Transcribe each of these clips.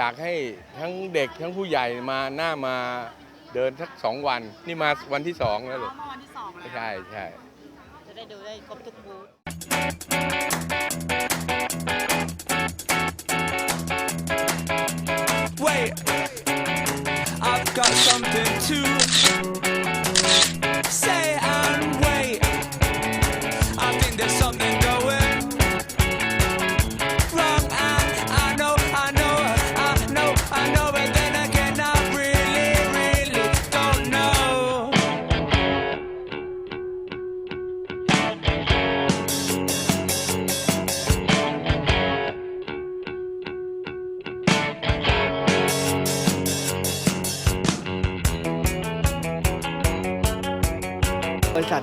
อยากให้ทั้งเด็กทั้งผู้ใหญ่มาหน้ามาเดินสักสองวัน นี่มาวันที่สองแล้วเหรอเมื่อวันที่สองแล้วใช่ใช่ จะได้ดูได้ครบทุกบูธ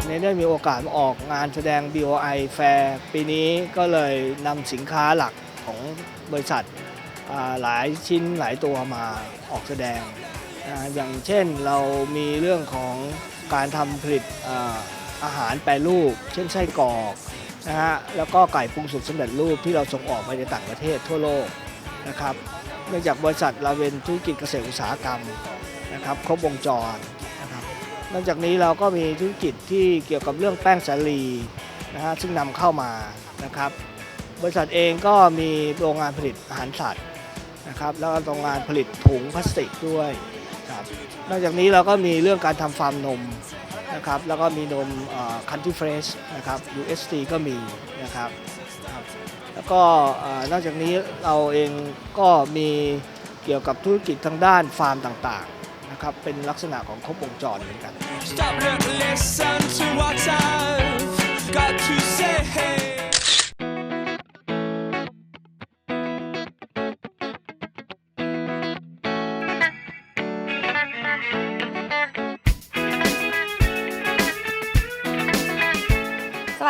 บริษัทนี้ได้มีโอกาสมาออกงานแสดง BOI Fair ปีนี้ก็เลยนำสินค้าหลักของบริษัทหลายชิ้นหลายตัวมาออกแสดง อย่างเช่นเรามีเรื่องของการทำผลิตอาอาหารแปรรูป เช่นไส้กรอกนะฮะแล้วก็ไก่ปรุงสุกสำเร็จรูปที่เราส่งออกไปในต่างประเทศทั่วโลกนะครับเนื่องจากบริษัทเราเป็นธุรกิจเกษตรอุตสาหกรรมนะครับครบวงจร นอกจากนี้เราก็มีธุรกิจที่เกี่ยวกับเรื่องแป้งสาลีนะฮะซึ่งนำเข้ามานะครับ บริษัทเองก็มีโรงงานผลิตอาหารสัตว์นะครับ แล้วก็โรงงานผลิตถุงพลาสติกด้วยครับนอกจากนี้เราก็มีเรื่องการทำฟาร์มนมนะครับ แล้วก็มีนมคันที่เฟรชนะครับ UST ก็มีนะครับ แล้วก็นอกจากนี้เราเองก็มีเกี่ยวกับธุรกิจทางด้านฟาร์มต่าง นะครับเป็นลักษณะของครบวงจรเหมือนกัน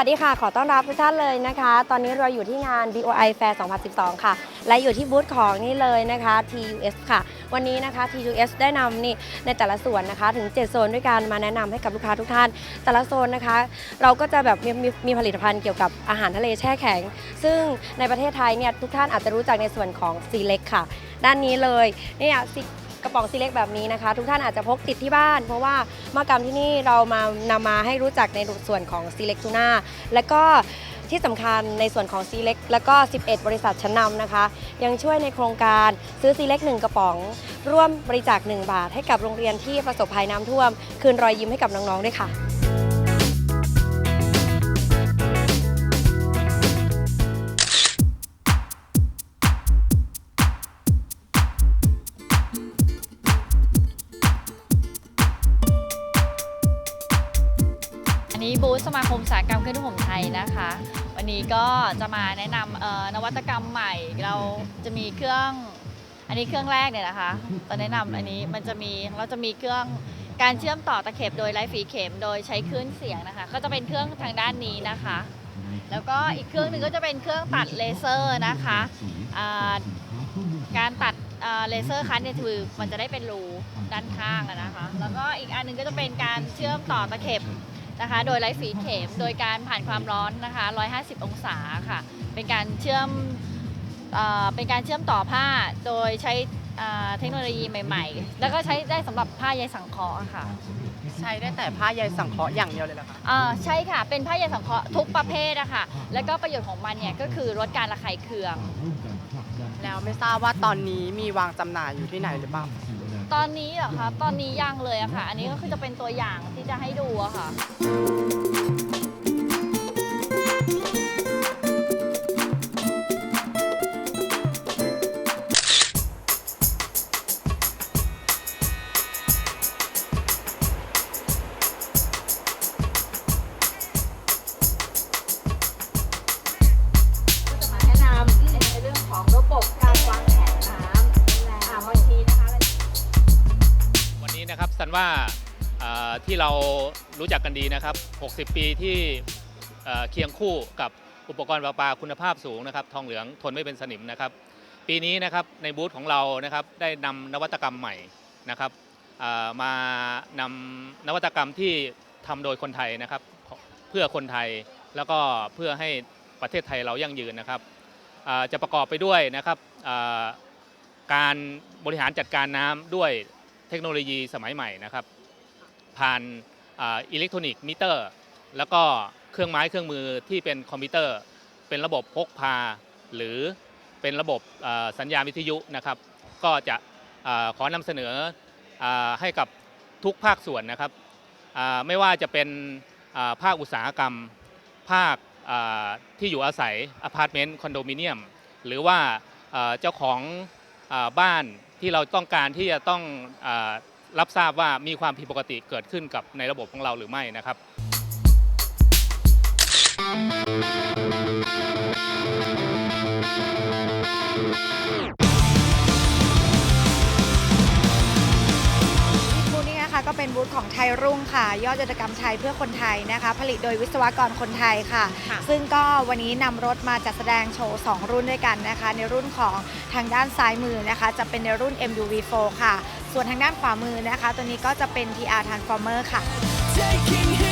สวัสดีค่ะ ขอต้อนรับทุกท่านเลยนะคะ ตอนนี้เราอยู่ที่งาน BOI Fair 2012 ค่ะ และอยู่ที่บูธของนี่เลยนะคะ TUS ค่ะ วันนี้นะคะ TUS ได้นำนี่ในแต่ละส่วนนะคะ ถึง 7 โซนด้วยกันมาแนะนำให้กับลูกค้าทุกท่าน แต่ละโซนนะคะ เราก็จะแบบมีมีมีผลิตภัณฑ์เกี่ยวกับอาหารทะเลแช่แข็ง ซึ่งในประเทศไทยเนี่ยทุกท่านอาจจะรู้จักในส่วนของซีเล็กค่ะ ด้านนี้เลยเนี่ยซิ กระป๋องซีเล็กแบบนี้นะคะ ทุกท่านอาจจะพกติดที่บ้าน เพราะว่าเมื่อกรรมที่นี่เรามานำมาให้รู้จักในส่วนของซีเล็กทูน่าและก็ที่สำคัญในส่วนของซีเล็กและก็ 11 บริษัทชั้นนำนะคะ ยังช่วยในโครงการซื้อซีเล็ก1กระป๋อง ร่วมบริจาค 1 บาทให้กับโรงเรียนที่ประสบภัยน้ำท่วม คืนรอยยิ้มให้กับน้องๆด้วยค่ะ นี้บูธสมาคมอุตสาหกรรมเครื่องนุ่งห่มไทยนะคะ วันนี้ก็จะมาแนะนำนวัตกรรมใหม่ เราจะมีเครื่อง อันนี้เครื่องแรกเนี่ยนะคะตอนแนะนำอันนี้มันจะมีเราจะมีเครื่องการเชื่อมต่อตะเข็บโดยไร้ฝีเข็มโดยใช้คลื่นเสียงนะคะ ก็จะเป็นเครื่องทางด้านนี้นะคะ แล้วก็อีกเครื่องหนึ่งก็จะเป็นเครื่องตัดเลเซอร์นะคะการตัดเลเซอร์คันเนี่ยคือมันจะได้เป็นรูด้านข้างนะคะ แล้วก็อีกอันหนึงก็จะเป็นการเชื่อมต่อตะเข็บ นะคะ โดยไร้ฝีเข็ม โดยการผ่านความร้อนนะคะ 150 องศาค่ะ เป็นการเชื่อมเอ่อเป็นการเชื่อมต่อผ้าโดยใช้อ่าเทคโนโลยีใหม่ ๆ แล้วก็ใช้ได้สำหรับผ้าใยสังเคราะห์ค่ะ ใช้ได้แต่ผ้าใยสังเคราะห์อย่างเดียวเลยเหรอคะอ่าใช่ค่ะ เป็นผ้าใยสังเคราะห์ทุกประเภทอะค่ะ แล้วก็ประโยชน์ของมันเนี่ยก็คือลดการระคายเคือง แล้วไม่ทราบว่าตอนนี้มีวางจำหน่ายอยู่ที่ไหนหรือเปล่า ตอนนี้เหรอคะ ตอนนี้ยังเลยอะค่ะ อันนี้ก็คือจะเป็นตัวอย่างที่จะให้ดูอะค่ะจะ ว่าที่เรารู้จักกันดีนะครับ 60 ปีที่เคียงคู่กับอุปกรณ์ประปาคุณภาพสูงนะครับ ทองเหลืองทนไม่เป็นสนิมนะครับ ปีนี้นะครับในบูธของเรานะครับได้นำนวัตกรรมใหม่นะครับมานำนวัตกรรมที่ทำโดยคนไทยนะครับ เพื่อคนไทยแล้วก็เพื่อให้ประเทศไทยเรายั่งยืนนะครับจะประกอบไปด้วยนะครับการบริหารจัดการน้ำด้วย เทคโนโลยีสมัยใหม่นะครับ ผ่านอิเล็กทรอนิกส์มิเตอร์ แล้วก็เครื่องไม้เครื่องมือที่เป็นคอมพิวเตอร์ เป็นระบบพกพา หรือเป็นระบบสัญญาณวิทยุนะครับ ก็จะขอนำเสนอให้กับทุกภาคส่วนนะครับไม่ว่าจะเป็นภาคอุตสาหกรรม ภาคที่อยู่อาศัยอพาร์ตเมนต์คอนโดมิเนียม หรือว่าเจ้าของบ้าน ที่เราต้องการที่จะต้องอรับทราบว่ามีความผิดปกติเกิดขึ้นกับในระบบของเราหรือไม่นะครับ เป็นบูธของไทยรุ่งค่ะ ยอดจิตรกรรมไทยเพื่อคนไทยนะคะ ผลิตโดยวิศวกรคนไทยค่ะ ค่ะซึ่งก็วันนี้นำรถมาจัดแสดงโชว์ 2 รุ่นด้วยกันนะคะ ในรุ่นของทางด้านซ้ายมือนะคะ จะเป็นในรุ่น MUV4 ค่ะ ส่วนทางด้านขวามือนะคะ ตัวนี้ก็จะเป็น TR Transformer ค่ะ Taking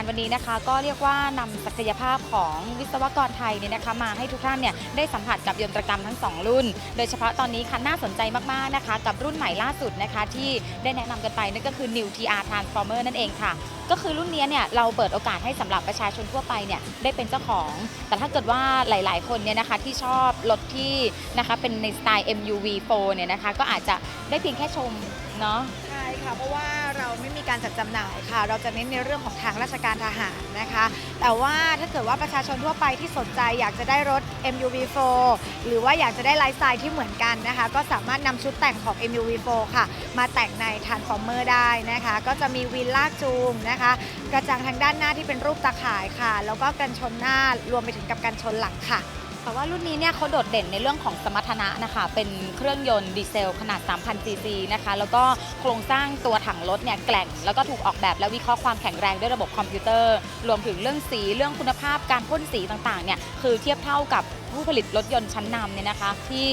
านวันนี้นะคะก็เรียกว่านำศักยภาพของวิศวกรไทยเนี่ยนะคะมาให้ทุกท่านเนี่ยได้สัมผัสกับยนตรกรรมทั้ง 2 รุ่น โดยเฉพาะตอนนี้ค่ะน่าสนใจมากๆนะคะ กับรุ่นใหม่ล่าสุดนะคะที่ได้แนะนำกันไปนั่นก็คือ New TR Transformer นั่นเองค่ะ ก็คือรุ่นนี้เนี่ยเราเปิดโอกาสให้สำหรับประชาชนทั่วไปเนี่ยได้เป็นเจ้าของ แต่ถ้าเกิดว่าหลาย ๆ คนเนี่ยนะคะที่ชอบรถที่นะคะเป็นในสไตล์ MUV4 เนี่ยนะคะก็อาจจะได้เพียงแค่ชมเนาะ ค่ะเพราะว่าเราไม่มีการจัดจำหน่ายค่ะ เราจะเน้นในเรื่องของทางราชการทหารนะคะ แต่ว่าถ้าเกิดว่าประชาชนทั่วไปที่สนใจอยากจะได้รถ MUV4 หรือว่าอยากจะได้ไลฟ์สไตล์ที่เหมือนกันนะคะ ก็สามารถนำชุดแต่งของ MUV4 ค่ะ มาแต่งใน Transformer ได้นะคะ ก็จะมีวินลากจูงนะคะ กระจังทางด้านหน้าที่เป็นรูปตาข่ายค่ะ แล้วก็กันชนหน้ารวมไปถึงกับกันชนหลังค่ะ แต่ว่ารุ่นนี้เนี่ยเขาโดดเด่นในเรื่องของสมรรถนะนะคะ เป็นเครื่องยนต์ดีเซลขนาด 3,000 ซีซีนะคะ แล้วก็โครงสร้างตัวถังรถเนี่ยแกล่ง แล้วก็ถูกออกแบบและวิเคราะห์ความแข็งแรงด้วยระบบคอมพิวเตอร์ รวมถึงเรื่องสี เรื่องคุณภาพการพ่นสีต่างๆ เนี่ย คือเทียบเท่ากับ ผู้ผลิตรถยนต์ชั้นนำเนี่ยนะคะ ที่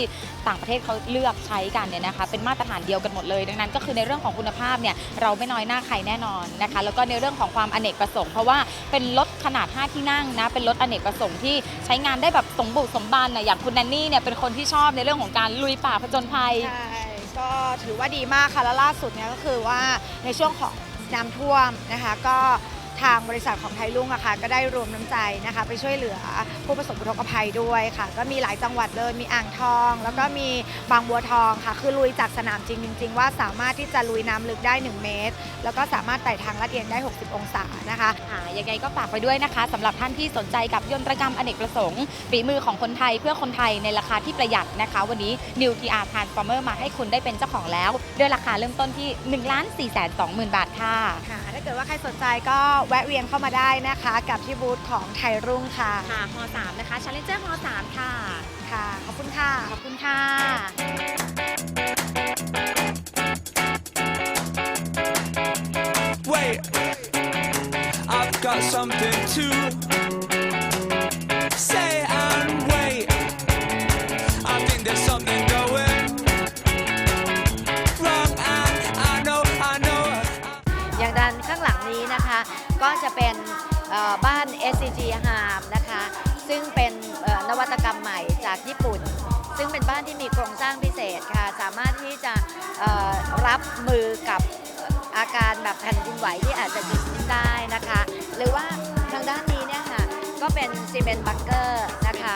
ต่างประเทศเขาเลือกใช้กันเนี่ยนะคะ เป็นมาตรฐานเดียวกันหมดเลย ดังนั้นก็คือในเรื่องของคุณภาพเนี่ยเราไม่น้อยหน้าใครแน่นอนนะคะ แล้วก็ในเรื่องของความอเนกประสงค์เพราะว่าเป็นรถขนาด 5 ที่นั่งนะเป็นรถอเนกประสงค์ที่ใช้งานได้แบบสมบูรณ์สมบันนะอย่างคุณแนนนี่เนี่ยเป็นคนที่ชอบในเรื่องของการลุยป่าผจญภัย ใช่ก็ถือว่าดีมากค่ะแล้วล่าสุดเนี่ยก็คือว่าในช่วงของน้ำท่วมนะคะก็ ทางบริษัทของไทยรุ่งอะค่ะก็ได้รวมน้ำใจนะคะ ไปช่วยเหลือผู้ประสบอุทกภัยด้วยค่ะ ก็มีหลายจังหวัดเลยมีอ่างทอง แล้วก็มีบางบัวทองค่ะ คือลุยจากสนามจริงจริง ๆ ว่าสามารถที่จะลุยน้ำลึกได้ 1 เมตร แล้วก็สามารถไต่ทางลาดเอียงได้ 60 องศานะคะค่ะยังไงก็ฝากไปด้วยนะคะสำหรับท่านที่สนใจกับยนตรกรรมอเนกประสงค์ฝีมือของคนไทยเพื่อคนไทยในราคาที่ประหยัดนะคะ วันนี้ New TR Transformer มาให้คุณได้เป็นเจ้าของแล้ว ด้วยราคาเริ่มต้นที่ 1 4 2 0 0 0 0 บาทค่ะ ค่ะถ้าเกิดว่าใครสนใจก็แวะเวียนเข้ามาได้นะคะ กับที่บูธของไทยรุ่งค่ะค่ะม3นะคะ Challenger ม3ค่ะ ค่ะ ขอบคุณค่ะ ขอบคุณค่ะ Wait, I've got something to ก็จะเป็นเอ่อบ้าน SCG Harm นะคะ ซึ่งเป็นเอ่อนวัตกรรมใหม่จากญี่ปุ่น ซึ่งเป็นบ้านที่มีโครงสร้างพิเศษค่ะ สามารถที่จะเอ่อรับมือกับอาการแบบแผ่นดินไหวที่อาจจะเกิดขึ้นได้นะคะ หรือว่าทางด้านนี้เนี่ยค่ะ ก็เป็นซีเมนต์บังเกอร์นะคะ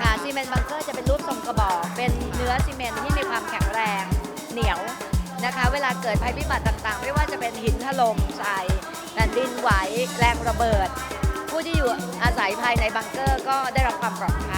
ค่ะซีเมนต์บังเกอร์จะเป็นรูปทรงกระบอก เป็นเนื้อซีเมนต์ที่มีความแข็งแรงเหนียว นะคะ เวลาเกิดภัยพิบัติต่างๆ ไม่ว่าจะเป็นหินถล่มใส่แผ่นดินไหวแรงระเบิด ผู้ที่อยู่อาศัยภายในบังเกอร์ก็ได้รับความปลอดภัย